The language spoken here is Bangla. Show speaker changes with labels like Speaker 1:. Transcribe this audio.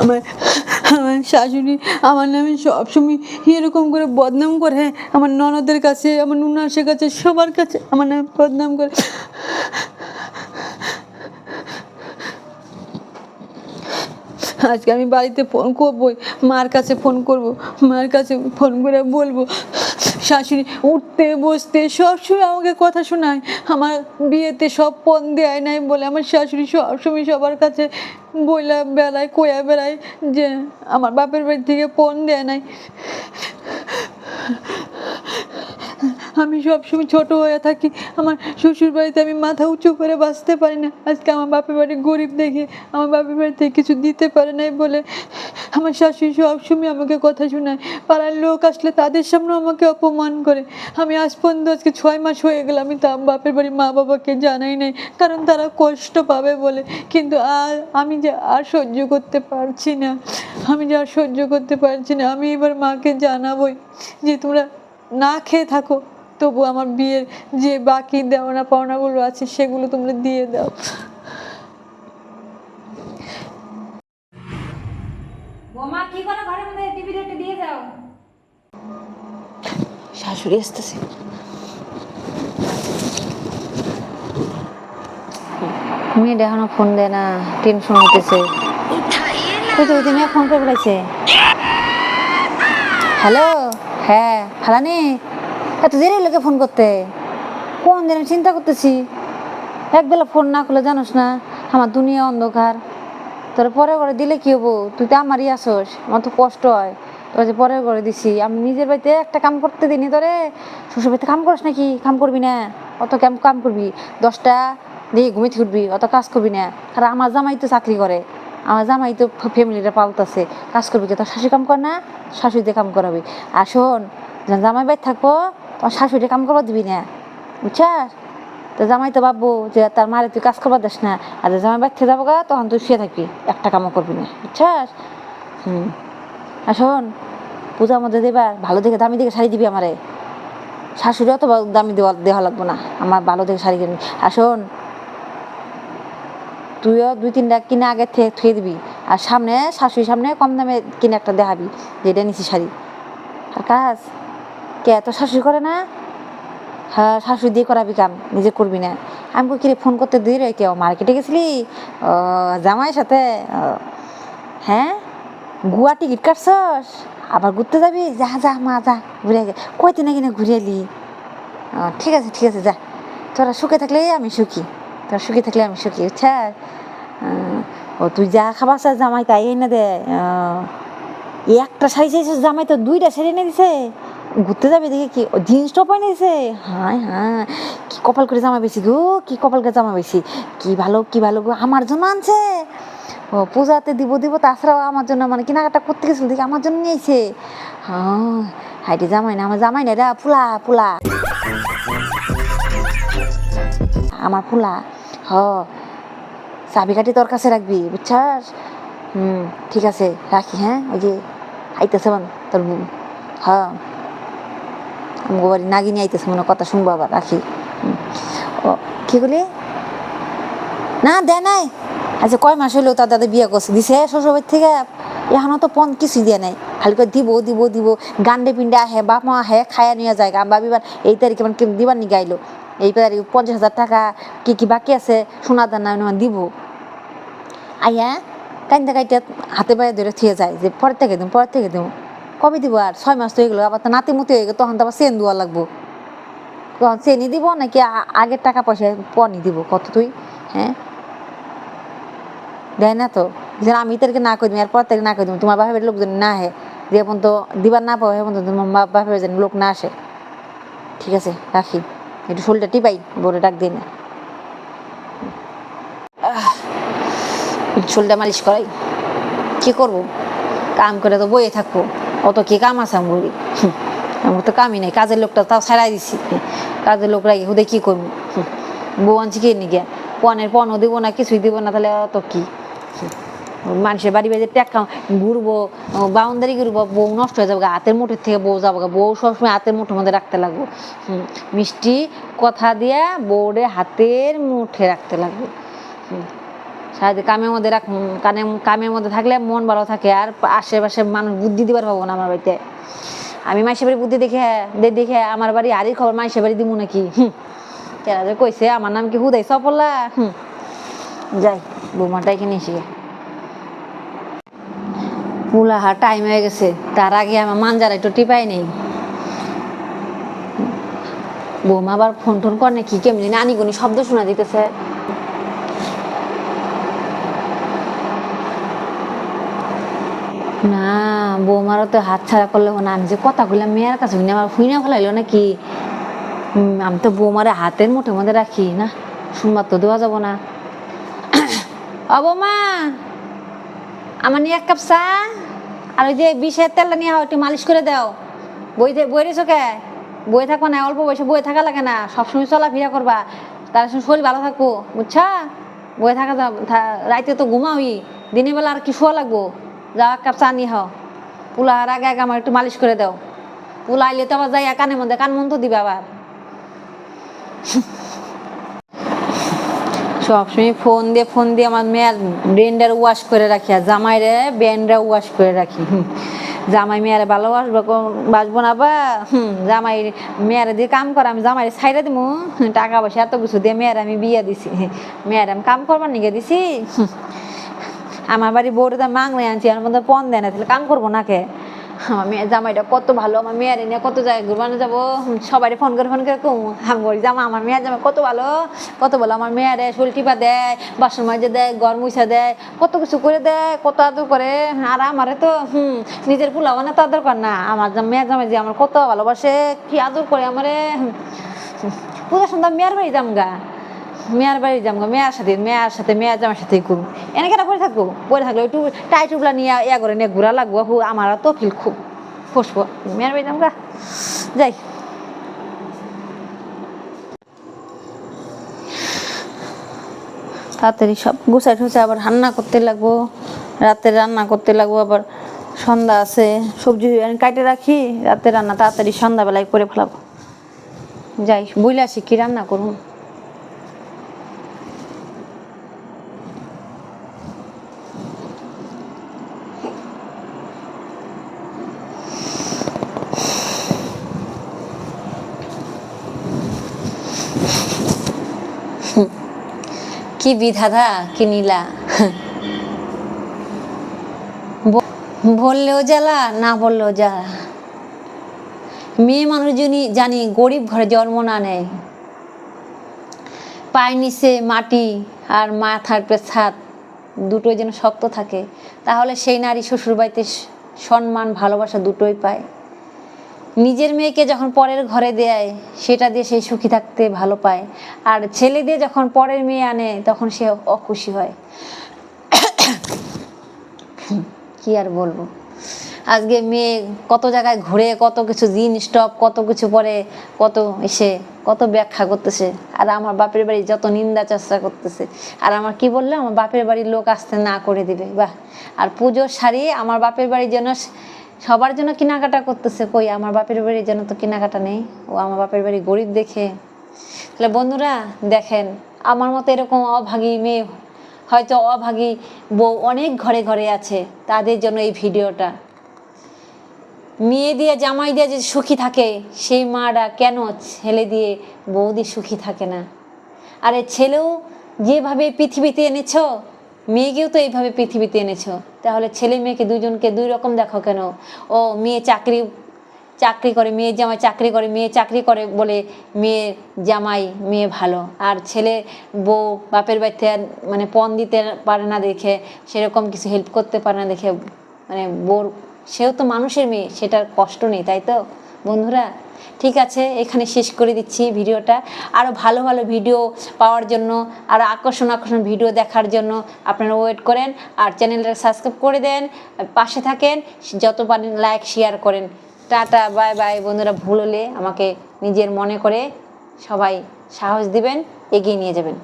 Speaker 1: আমার আমার শাশুড়ি আমার নামে সবসময় এরকম করে বদনাম করে। আমার ননদের কাছে, আমার নুনাসের কাছে, সবার কাছে আমার নামে বদনাম করে। আজকে আমি বাড়িতে ফোন করব মার কাছে ফোন করব, মার কাছে ফোন করে বলব। শাশুড়ি উঠতে বসতে সবসময় আমাকে কথা শোনায়। আমার বিয়েতে সব পণ দেয় নাই বলে আমার শাশুড়ি সবসময় সবার কাছে বইলা বেড়ায়, কোয়া বেড়ায় যে আমার বাপের বাড়ি থেকে পণ দেয় নাই। আমি সবসময় ছোট হয়ে থাকি। আমার শ্বশুর বাড়িতে আমি মাথা উঁচু করে বাঁচতে পারি না। আজকে আমার বাপের বাড়ি গরিব দেখে আমার বাপের বাড়ি থেকে কিছু দিতে পারে নাই বলে আমার শাশুড়ি সবসময় আমাকে কথা শোনায়। পাড়ার লোক আসলে তাদের সামনে আমাকে অপমান করে। আমি আজ পর্যন্ত আজকে ছয় মাস হয়ে গেল, আমি তা বাপের বাড়ি মা বাবাকে জানাই নাই, কারণ তারা কষ্ট পাবে বলে। কিন্তু আর আমি যে আর সহ্য করতে পারছি না, আমি যে আর সহ্য করতে পারছি না, আমি এবার মাকে জানাবই যে তোমরা না খেয়ে থাকো। তবু আমার বিয়ের যে বাকি দেওয়ানা পাওনাগুলো আছে সেগুলো তোমরা দিয়ে দাও।
Speaker 2: বোমা কি করে ঘরের মধ্যে টিভিটা একটু দিয়ে দাও?
Speaker 1: শাশুড়ি আসতেছে।
Speaker 2: মেয়েটা এখনও ফোন দেয় না টেনশন হইতেছে। ওই তো ওই তো মেয়ে ফোন করে বলেছে হ্যালো হ্যাঁ ফালানি? এত দেরি লোকে ফোন করতে। কোন দিন চিন্তা করতেছি? একবেলা ফোন না করলে জানোস না, আমার দুনিয়া অন্ধকার। তোর পরে করে দিলে কি হব? তুই তো আমারই আসোস, আমার তো কষ্ট হয়। তোর যে পরে করে দিছি, আমি নিজের বাড়িতে একটা কাম করতে দিনি তোরে। শ্বশুর বাড়িতে কাম করিস নাকি? কাম করবি না। অত কাম কাম করবি। দশটা দিয়ে ঘুমিয়ে উঠবি, অত কাজ করবি না। আর আমার জামাই তো চাকরি করে। আমার জামাই তো ফ্যামিলিটা পালতাছে কাজ করবি কি? তোর শাশুড়ি কাম কর না শাশুড়িতে কাম করাবি। আর শোন জামাই বাড়ি থাকব তোমার শাশুড়ি কাম করবা দিবি না। বুঝছাস? তো জামাই তো ভাববো যে তার মারে তুই কাজ করবার দিস না, আর জামাই বাড়িতে যাব গা, তখন তুই শুয়ে থাকবি, একটা কামও করবি না। বুঝছাস? হুম। আর শোন, পূজার মধ্যে দেবার ভালো দেখে দামি দেখে শাড়ি দিবি আমারে। শাশুড়ি অত দামি দেওয়া দেওয়া লাগবো না, আমার ভালো দেখে শাড়ি কিনবি আর শোন, তুইও দুই তিনটা কিনে আগে থেকে থুয়ে দিবি। আর সামনে, শাশুড়ির সামনে কম দামে কিনে একটা দেখাবি, যে এটা নিছি শাড়ি। আর কাজ কে? এত শাশুড়ি করে না? হ্যাঁ শাশুড়ি দিয়ে করাবি কাম নিজে করবি না। আমি কিরে ফোন করতে দিয়ে রে কেউ? মার্কেটে গেছিলি? জামাইয়ের সাথে? হ্যাঁ? গুয়া টিকিট কাটছস? আবার ঘুরতে যাবি? যা যা মা যা ঘুরে গে কয় দিনে কিনে ঘুরে এলি? ঠিক আছে ঠিক আছে যা। তোরা সুখে থাকলে আমি সুখী। তোরা সুখী থাকলে আমি সুখী বুঝছাস আহ, ও তুই যা খাবার চাস জামাই তাই এনে দে। একটা শাড়ি চাইছিস জামাই তো দুইটা শাড়ি এনে দিছে। ঘুরতে যাবে দেখি কি? জিন্স টপ এনে দিছে হায় হ্যাঁ। কি কপাল করে জামা বেশি গো, কি কপাল করে জামা বেশি। কি ভালো কি ভালো গো, আমার জন্য আনছে। ও, পূজাতে দিব দিব, তাছাড়াও আমার জন্য মানে কেনাকাটা করতে গেছিল দেখি আমার জন্য নিয়েছে। হ্যাঁ হাইটে জামাই না, আমার জামাই না রে, ফুলা ফুলা। আমার ফুলা, হ। চাবিকাঠি তোর কাছে রাখবি, বুঝছাস? হুম, ঠিক আছে, রাখি হ্যাঁ? ওই যে আইতেছে তোর হ্যাঁ বাড়ি নাগিনি আইতেছে, মনে কথা শুনব আবার, রাখি। ও, কি বলি না দেয় নাই। আচ্ছা কয় মাস হইল তার দাদা বিয়ে করছে? দিছে শ্বশুরবাড়ি থেকে। এখনও তো পন কিছুই দিয়ে নাই। খালি করে দিব দিব দিব। গান্ডে পিন্ডে আহে, বাপ মা আহে, খায়া নিয়ে যায়। গা বাবিবার এই তারিখে মানে দিবার নি গাইলো এই তারিখ পঞ্চাশ হাজার টাকা কি কি বাকি আছে? সোনা দানা মানে দিব। আইয়া কাইন্দা কাইটা হাতে পায়ে ধরে থিয়ে যায় যে পরের থেকে দিম পরের থেকে দিম কবে দিব আর, ছয় মাস তো হয়ে গেলো, আবার তো নাতি মুতি হয়ে গেলো, তখন তো আবার চেন দেওয়া লাগবো। তখন চেনি দিব নাকি আগের টাকা পয়সা পরনি দিব, কত তুই? হ্যাঁ? দেয় না তো। যেন আমি তাদেরকে না করে দিই এরপর তাকে না করে দিই তোমার বাপের লোক যেন না আহে। যে এখন তো দিবার না পাবো এখন তো তোমার বাপের যেন লোক না আসে। ঠিক আছে, রাখি। একটু শরীরটা টিপাই বলে ডাক দিই না। শরীরটা মালিশ করাই। কি করব? কাম করে তো বইয়ে থাকব। অত কি কাম আছে আমি আমার তো কামই নাই, কাজের লোকটা তাও ছাড়াই দিছি। কাজের লোক রাখি হুদে কি করব? বউ আনছি কে নিগে? পনেরো পণও দিব না, কিছুই দিব না, তাহলে অত কি? মানুষের বাড়ি বাড়ি টেক্কা ঘুরবো বাউন্ডারি ঘুরবো, বউ নষ্ট হয়ে যাবে হাতের মুঠের থেকে বউ যাব বউ সবসময় হাতের মুঠোর মধ্যে রাখতে লাগবো। মিষ্টি কথা দিয়া বউরে হাতের মুঠে রাখতে লাগবে। সারাদিন কামের মধ্যে রাখ কানে কামের মধ্যে থাকলে মন ভালো থাকে আর আশেপাশে মানুষ বুদ্ধি দিবার পাবো না আমার বাড়িতে। আমি মাসের বাড়ি বুদ্ধি দেখে, দে- দেখে আমার বাড়ি আরই খবর মাসের বাড়ি দিব নাকি? হুম। যে কইছে, আমার নাম কি হুদাই সফল্লা? হুম। যাই, বৌমাটা এখানে এসে। পুলাহা টাইম হয়ে গেছে। তার আগে আমার মানজার একটু টিপাই নেই। বৌমা আবার ফোন টোন করে নাকি? কেমনি নানি শব্দ শোনা দিতেছে। না, বৌমারও তো হাত ছাড়া করলে না। আমি যে কথা কইলাম, মেয়ের কাছে শুনে আমার ফুইনা ফেলাইলো নাকি? আমি তো বৌমারে হাতের মুঠের মধ্যে রাখি, না? শুনবার তো দেওয়া যাব না। ও বৌমা! আমার নিয়ে এক কাপ চা, আর ওই যে বিষের তেলটা নিয়ে একটু মালিশ করে দাও। বই বই রেছো কে? বই থাকো না, অল্প বয়সে বই থাকা লাগে না। সবসময় চলাফেরা করবা। তার শরীর ভালো থাকব, বুঝছা? বই থাকা রাইতে তো ঘুমাওই, দিনের বেলা আর কি শোয়া লাগবো? এক কাপ চা নিয়ে হও। পুলা আগে আগে আমার একটু মালিশ করে দাও। পুলা আইলে তো আবার যাই কানে মধ্যে কান মন তো দিবে আবার। সবসময় ফোন দিয়ে ফোন দিয়ে আমার মেয়ের ব্রেন্ডার ওয়াশ করে রাখি আর জামাইরে ব্রেন্ডার ওয়াশ করে রাখি। জামাই মেয়েরে ভালোবাসবো বাসবো না বা হুম জামাই মেয়েরে দিয়ে কাম করে আমি জামাইরে দিমু। হুম, টাকা পয়সা এত কিছু দিয়ে মেয়ের আমি বিয়ে দিছি। মেয়ের আমি কাম করবার নিকে দিছি। আমার বাড়ি বউরে তো মাংলে আনছি আমার মধ্যে পণ দেয় না তাহলে কাম করব না কে আমার মেয়ের জামাইটা কত ভালো আমার মেয়ের নিয়ে কত জায়গায় ঘুরবানো যাব সবাই ফোন করে ফোন করে কম আমি বলি জামা আমার মেয়ের জামাই কত ভালো কত ভালো আমার মেয়েরে শরীর টিপা দেয় বাসন মাজে দেয় ঘর মুছা দেয় কত কিছু করে দেয় কত আদর করে আর আমারে তো হুম নিজের পোলাও না তো আদর না আমার মেয়ের জামাই যে আমার কত ভালোবাসে কি আদর করে আমারে। পূজা সন্ধ্যা মেয়ের বাড়ি যাম গা মেয়ের বাড়ি গা মেয়ের সাথে, মেয়ার সাথে, মেয়ের জামার সাথেই করব এনে কেটা পরে থাকব পরে থাকলে একটু টাই টুবলা নিয়ে ইয়া করে নিয়ে ঘুরা লাগবো, হু, আমার তো ফিল খুব ফসবো। মেয়ের বাড়ি গা যাই। তাড়াতাড়ি সব গুছাই টুছাই আবার রান্না করতে লাগবো, রাতে রান্না করতে লাগবো, আবার সন্ধ্যা আছে, সবজি কাটে রাখি, রাতে রান্না তাড়াতাড়ি সন্ধ্যাবেলায় করে ফেলাবো। যাই, বইলে আসি কি রান্না করুন কি বিধাতা, কি নীলা? বললেও জ্বালা, না বললেও জ্বালা। মেয়ে মানুষ জানি জানি গরিব ঘরে জন্ম না নেয়। পায়ের নিচে মাটি আর মা থাকবে ছাদ, দুটোই যেন শক্ত থাকে, তাহলে সেই নারী শ্বশুরবাড়িতে সম্মান, ভালোবাসা দুটোই পায়। নিজের মেয়েকে যখন পরের ঘরে দেয়, সেটা দিয়ে সে সুখী থাকতে ভালো পায়। আর ছেলে দিয়ে যখন পরের মেয়ে আনে, তখন সে অখুশি হয়। কি আর বলব? আজকে মেয়ে কত জায়গায় ঘুরে, কত কিছু জিনিস স্টপ কত কিছু পরে, কত এসে, কত ব্যাখ্যা করতেছে। আর আমার বাপের বাড়ি যত নিন্দা চর্চা করতেছে। আর আমার কি বললে আমার বাপের বাড়ির লোক আসতে না করে দিবে। বাহ! আর পুজোর শাড়ি আমার বাপের বাড়ির জন্য সবার জন্য কেনাকাটা করতেছে কই? আমার বাপের বাড়ির জন্য তো কেনাকাটা নেই। ও আমার বাপের বাড়ি গরিব দেখে। তাহলে বন্ধুরা, দেখেন, আমার মতো এরকম অভাগী মেয়ে হয়তো অভাগী বউ অনেক ঘরে ঘরে আছে, তাদের জন্য এই ভিডিওটা। মেয়ে দিয়ে, জামাই দিয়ে যে সুখী থাকে, সেই মারা কেন ছেলে দিয়ে বউ দিয়ে সুখী থাকে না? আরে ছেলেও যেভাবে পৃথিবীতে এনেছ, মেয়েকেও তো এইভাবে পৃথিবীতে এনেছো। তাহলে ছেলে মেয়েকে দুজনকে দুই রকম দেখো কেন? ও মেয়ে চাকরি চাকরি করে, মেয়ে জামাই চাকরি করে, মেয়ে চাকরি করে বলে মেয়ে জামাই, মেয়ে ভালো। আর ছেলে বউ বাপের বাড়িতে মানে পণ দিতে পারে না দেখে, সেরকম কিছু হেল্প করতে পারে না দেখে মানে বোর সেও তো মানুষের মেয়ে, সেটার কষ্ট নেই, তাই তো? বন্ধুরা ঠিক আছে, এখানে শেষ করে দিচ্ছি ভিডিওটা। আরও ভালো ভালো ভিডিও পাওয়ার জন্য আরও আকর্ষণ আকর্ষণ ভিডিও দেখার জন্য আপনারা ওয়েট করেন আর চ্যানেলটা সাবস্ক্রাইব করে দেন, পাশে থাকেন, যত পারেন লাইক শেয়ার করেন। টাটা বাই বাই বন্ধুরা, ভুল হলে আমাকে নিজের মনে করে সবাই সাহস দিবেন, এগিয়ে নিয়ে যাবেন।